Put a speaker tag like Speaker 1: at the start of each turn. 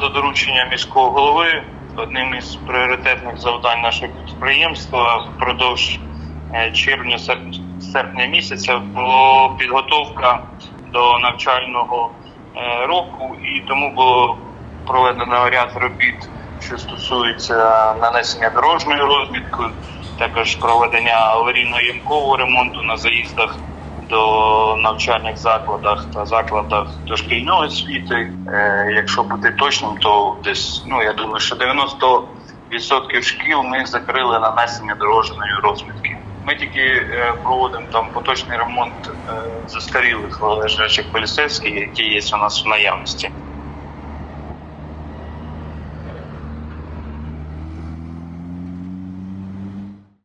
Speaker 1: до доручення міського голови, одним із пріоритетних завдань нашого підприємства впродовж е, червня серп- серпня місяця була підготовка до навчального е, року, і тому було проведено ряд робіт, що стосується нанесення дорожньої розвідки, також проведення аварійно-ямкового ремонту на заїздах до навчальних закладах та закладах дошкільної освіти. Е, якщо бути точним, то десь ну я думаю, що 90% шкіл ми закрили нанесення дорожньої розвідки. Ми тільки е, проводимо там поточний ремонт е, застарілих лежачих поліцейських, які є у нас в наявності.